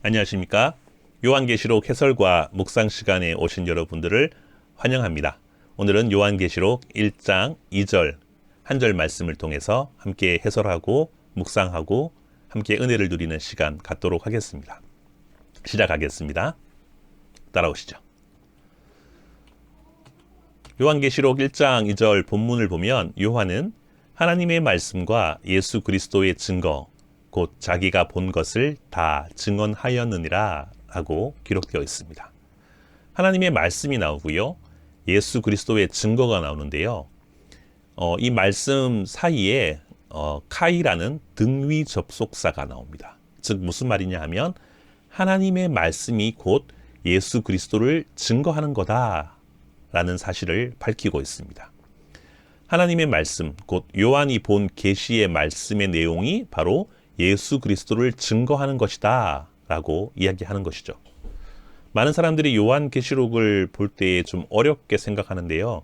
안녕하십니까? 요한계시록 해설과 묵상 시간에 오신 여러분들을 환영합니다. 오늘은 요한계시록 1장 2절 한 절 말씀을 통해서 함께 해설하고 묵상하고 함께 은혜를 누리는 시간 갖도록 하겠습니다. 시작하겠습니다. 따라오시죠. 요한계시록 1장 2절 본문을 보면 요한은 하나님의 말씀과 예수 그리스도의 증거, 곧 자기가 본 것을 다 증언하였느니라 하고 기록되어 있습니다. 하나님의 말씀이 나오고요. 예수 그리스도의 증거가 나오는데요. 어, 이 말씀 사이에 어, 카이라는 등위 접속사가 나옵니다. 즉 무슨 말이냐 하면 하나님의 말씀이 곧 예수 그리스도를 증거하는 거다라는 사실을 밝히고 있습니다. 하나님의 말씀, 곧 요한이 본 계시의 말씀의 내용이 바로 예수 그리스도를 증거하는 것이다 라고 이야기하는 것이죠. 많은 사람들이 요한 계시록을 볼 때 좀 어렵게 생각하는데요.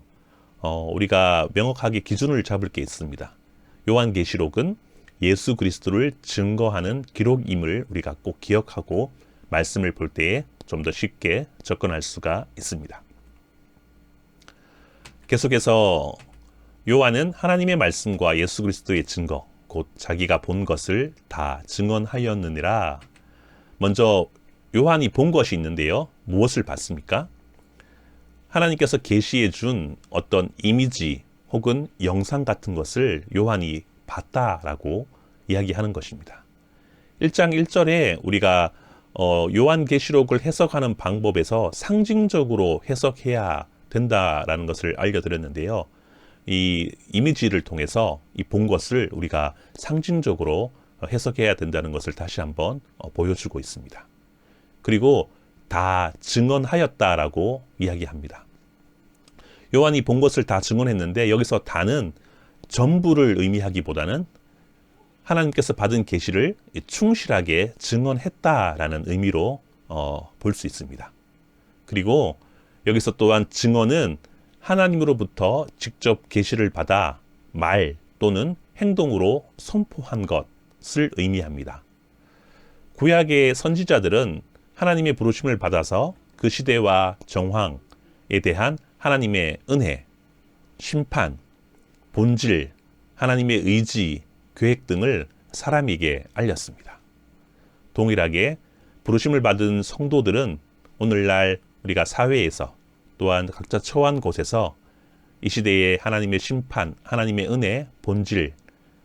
어, 우리가 명확하게 기준을 잡을 게 있습니다. 요한 계시록은 예수 그리스도를 증거하는 기록임을 우리가 꼭 기억하고 말씀을 볼 때에 좀 더 쉽게 접근할 수가 있습니다. 계속해서 요한은 하나님의 말씀과 예수 그리스도의 증거, 곧 자기가 본 것을 다 증언하였느니라. 먼저 요한이 본 것이 있는데요. 무엇을 봤습니까? 하나님께서 계시해 준 어떤 이미지 혹은 영상 같은 것을 요한이 봤다라고 이야기하는 것입니다. 1장 1절에 우리가 어, 요한계시록을 해석하는 방법에서 상징적으로 해석해야 된다라는 것을 알려드렸는데요. 이 이미지를 통해서 이 본 것을 우리가 상징적으로 해석해야 된다는 것을 다시 한번 어, 보여주고 있습니다. 그리고 다 증언하였다라고 이야기합니다. 요한이 본 것을 다 증언했는데 여기서 다는 전부를 의미하기보다는 하나님께서 받은 계시를 충실하게 증언했다라는 의미로 어, 볼 수 있습니다. 그리고 여기서 또한 증언은 하나님으로부터 직접 계시를 받아 말 또는 행동으로 선포한 것을 의미합니다. 구약의 선지자들은 하나님의 부르심을 받아서 그 시대와 정황에 대한 하나님의 은혜, 심판, 본질, 하나님의 의지, 계획 등을 사람에게 알렸습니다. 동일하게 부르심을 받은 성도들은 오늘날 우리가 사회에서 또한 각자 처한 곳에서 이 시대의 하나님의 심판, 하나님의 은혜, 본질,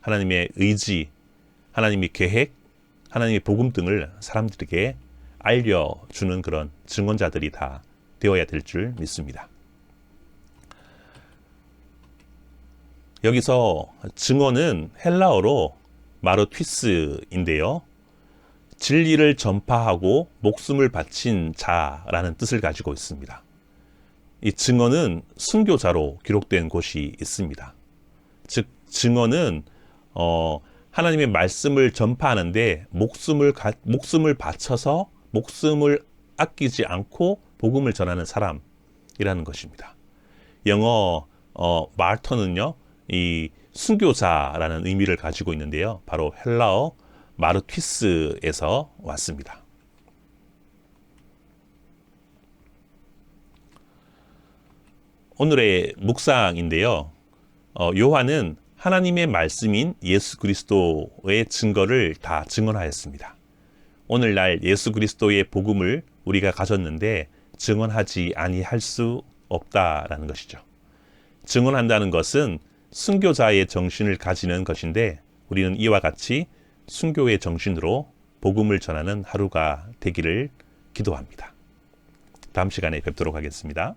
하나님의 의지, 하나님의 계획, 하나님의 복음 등을 사람들에게 알려주는 그런 증언자들이 다 되어야 될 줄 믿습니다. 여기서 증언은 헬라어로 마르튀스인데요. 진리를 전파하고 목숨을 바친 자라는 뜻을 가지고 있습니다. 이 증언은 순교자로 기록된 곳이 있습니다. 즉 증언은 어, 하나님의 말씀을 전파하는데 목숨을 가, 목숨을 바쳐서 목숨을 아끼지 않고 복음을 전하는 사람이라는 것입니다. 영어 어, 마르터는요, 이 순교자라는 의미를 가지고 있는데요. 바로 헬라어 마르튀스에서 왔습니다. 오늘의 묵상인데요. 어, 요한은 하나님의 말씀인 예수 그리스도의 증거를 다 증언하였습니다. 오늘날 예수 그리스도의 복음을 우리가 가졌는데 증언하지 아니할 수 없다라는 것이죠. 증언한다는 것은 순교자의 정신을 가지는 것인데 우리는 이와 같이 순교의 정신으로 복음을 전하는 하루가 되기를 기도합니다. 다음 시간에 뵙도록 하겠습니다.